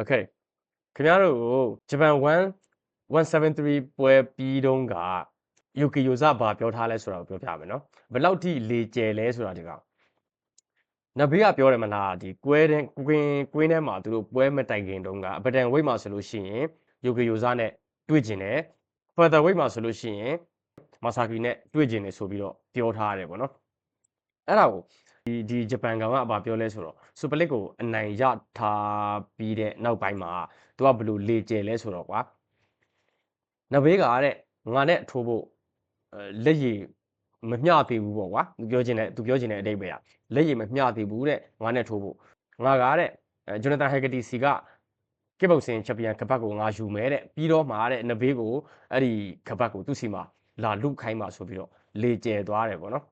Okay ခင်ဗျားတို့ဂျပန်1 173ပွဲပြီးတုန်းကယိုကီယိုဇဘာပြောထားလဲဆိုတာကိုပြောပြမယ်နော်ဘယ်လောက်ထိလေကျယ်လဲဆိုတာဒီကောင်နဘေးကပြောတယ်မလားဒီကွဲတဲ့ကွင်းကွင်းထဲမှာသူတို့ပွဲမတိုင်ခင်တုန်းကအပဒန်ဝိတ်မှာဆိုလို့ရှိရင်ယိုကီယိုဇနဲ့တွေ့ကျင်တယ်ဖာသာဝိတ်မှာဆိုလို့ရှိရင်မာဆာကီနဲ့တွေ့ကျင်တယ်ဆိုပြီးတော့ပြောထားရတယ်ပေါ့နော်အဲ့ဒါကို ဒီဒီဂျပန်ကောင်ကအဘာပြောလဲဆိုတော့စူပါလစ်ကိုအနိုင်ရထားပြီးတဲ့နောက်ပိုင်းမှာသူကဘယ်လိုလေကျယ်လဲဆိုတော့ကွာနဘေးကတဲ့ငါနဲ့ထိုးဖို့အဲလက်ရည်မမျှသေးဘူးပေါ့ကွာသူပြောချင်တဲ့သူပြောချင်တဲ့အတိတ်ပဲอ่ะလက်ရည်မမျှသေးဘူးတဲ့ငါနဲ့ထိုးဖို့ငါကတဲ့အဲဂျိုနသန်ဟက်ဂတီစီကကစ်ဘောက်ဆင်ချန်ပီယံကပတ်ကိုငါယူမယ်တဲ့ပြီးတော့မှတဲ့နဘေးကိုအဲ့ဒီကပတ်ကိုသူ့စီမှာလာလုခိုင်းပါဆိုပြီးတော့လေကျယ်သွားတယ်ပေါ့နော်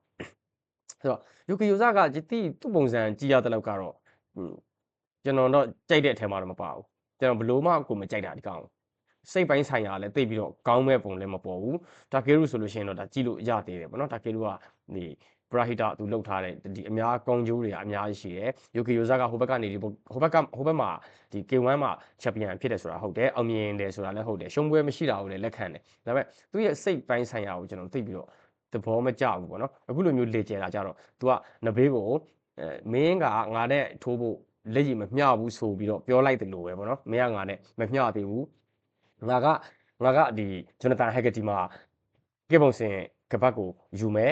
ဆိုတော့ယူကီယိုဇာကဒီတိသူ့ပုံစံကြည့်ရတဲ့လောက်ကတော့ဟွန်းကျွန်တော်တော့ကြိုက်တဲ့အထက်မှာတော့မပါဘူးကျွန်တော်ဘလို့မှကိုမကြိုက်တာဒီကောင်စိတ်ပိုင်းဆိုင်ရာလည်းတိတ်ပြီးတော့ကောင်းမဲ့ပုံလည်းမပေါ်ဘူးဒါကေရုဆိုလို့ရှိရင်တော့ဒါကြည့်လို့ရသေးတယ်ပေါ့နော်ဒါကေရုကဒီပရာဟီတာသူလှုပ်ထားတဲ့ဒီအများကောင်းကျိုးတွေကအများကြီးရှိတယ်ယိုကီယိုဇာကဟိုဘက်ကနေဒီဟိုဘက်ကဟိုဘက်မှာဒီ K1 မှာချန်ပီယံဖြစ်တယ်ဆိုတာဟုတ်တယ်အောင်မြင်တယ်ဆိုတာလည်းဟုတ်တယ်ရှုံးပွဲမရှိတာကိုလည်းလက်ခံတယ်ဒါပေမဲ့သူရဲ့စိတ်ပိုင်းဆိုင်ရာကိုကျွန်တော်သိပြီးတော့ သဘောမကျဘူးပေါ့နော်အခုလိုမျိုးလေကျယ်လာကြတော့ तू ကနဘေးကိုအဲမင်းကငါနဲ့ထိုးဖို့လက်ရည်မမျှဘူးဆိုပြီးတော့ပြောလိုက်တယ်လို့ပဲပေါ့နော်မင်းကငါနဲ့မမျှသေးဘူးငါကငါကဒီဂျိုနသန်ဟက်ကတီမှာကေပုံစင်ကပတ်ကိုယူမယ်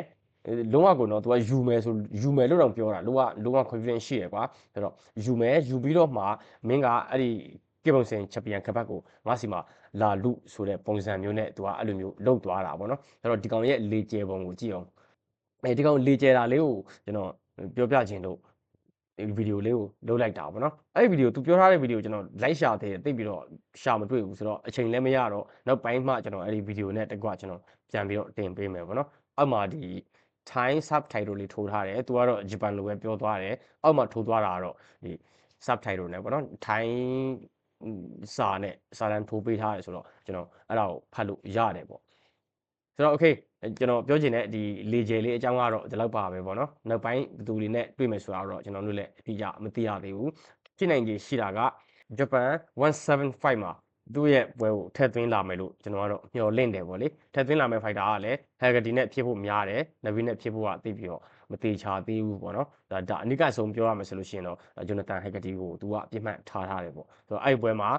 လုံးဝကိုတော့ तू ကယူမယ်ဆိုယူမယ်လို့တော့ပြောတာလုံးဝလုံးဝ confidence ရှိရကွာအဲ့တော့ယူမယ်ယူပြီးတော့မှမင်းကအဲ့ဒီ ကေပုံစင်ချန်ပီယံကပတ်ကိုငါစီမှာလာလူဆိုတဲ့ပုံစံမျိုးနဲ့ तू ကအဲ့လိုမျိုးလောက်သွားတာပေါ့နော်အဲ့တော့ဒီကောင်ရဲ့လေကျဲပုံကိုကြည့်အောင်အဲဒီကောင်လေကျဲတာလေးကိုကျွန်တော်ပြောပြခြင်းလို့ဒီဗီဒီယိုလေးကိုလုပ်လိုက်တာပေါ့နော်အဲ့ဒီဗီဒီယို तू ပြောထားတဲ့ဗီဒီယိုကျွန်တော် like ရှာသေးတယ်တိတ်ပြီးတော့ရှာမတွေ့ဘူးဆိုတော့အချိန်လည်းမရတော့နောက်ပိုင်းမှကျွန်တော်အဲ့ဒီဗီဒီယိုနဲ့တကွကျွန်တော်ပြန်ပြီးတော့တင်ပေးမယ်ပေါ့နော်အောက်မှာဒီ Thai subtitle လေးထိုးထားတယ်သူကတော့ဂျပန်လိုပဲပြောသွားတယ်အောက်မှာထိုးသွားတာကတော့ဒီ subtitle နဲ့ပေါ့နော် Thai စာနဲ့စာတန်းထိုးပေးထားတယ်ဆိုတော့ကျွန်တော်အဲ့ဒါကိုဖတ်လို့ရတယ်ပေါ့ဆိုတော့ okay ကျွန်တော်ပြောချင်တဲ့ဒီလေဂျယ်လေးအကြောင်းကတော့ဒီလောက်ပါပဲပေါ့နော်နောက်ပိုင်းဘယ်သူတွေနဲ့တွေ့မယ်ဆိုတာတော့ကျွန်တော်တို့လည်းအတိအကျမသိရသေးဘူးဖြစ်နိုင်ခြေရှိတာကဂျပန်175မှာသူ့ရဲ့ပွဲကိုထည့်သွင်းလာမယ်လို့ကျွန်တော်ကတော့မျှော်လင့်တယ်ပေါ့လေထည့်သွင်းလာမယ့်ဖိုက်တာကလည်းဟက်ဂတီနဲ့ဖြစ်ဖို့များတယ်နဗီနဲ့ဖြစ်ဖို့ကသိပြီးတော့ မသေးချာသေးဘူးပေါ့နော်ဒါဒါအနိကဆုံးပြောရမယ်ဆိုလို့ရှိရင်တော့ဂျိုနသန်ဟက်ဂတီကိုသူကအပြစ်မှတ်ထားထားတယ်ပေါ့ဆိုတော့အဲ့ဒီပွဲမှာ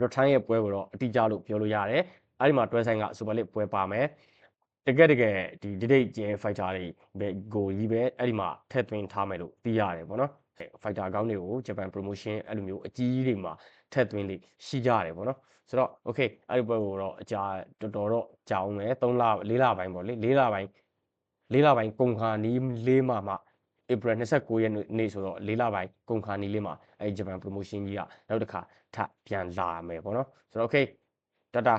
ရော့ထိုင်းရဲ့ပွဲကိုတော့အတိအကျလို့ပြောလို့ရတယ်အဲ့ဒီမှာတွဲဆိုင်ကစူပါလစ်ပွဲပါမယ်တကယ်တကယ်ဒီဒီဒိတ်ကျဲဖိုက်တာတွေပဲကိုကြီးပဲအဲ့ဒီမှာထည့်သွင်းထားမယ်လို့သိရတယ်ပေါ့နော်ဖိုက်တာအကောင်းတွေကိုဂျပန် promotion အဲ့လိုမျိုးအကြီးကြီးတွေမှာထည့်သွင်းလေးရှိကြတယ်ပေါ့နော်ဆိုတော့ okay အဲ့ဒီပွဲကိုတော့အကြာတော်တော်တော့ကြာအောင်မယ်3လ4လပိုင်းပေါ့လေ4လပိုင်း 4လပိုင်းကုန်ခါနီး4မှာမှ April 29ရက်နေ့ဆိုတော့4လပိုင်းကုန်ခါနီးလေးမှာအဲ့ဂျပန် promotion ကြီးကနောက်တစ်ခါထပ်ပြန်လာမယ်ပေါ့နော်ဆိုတော့ okay တတာ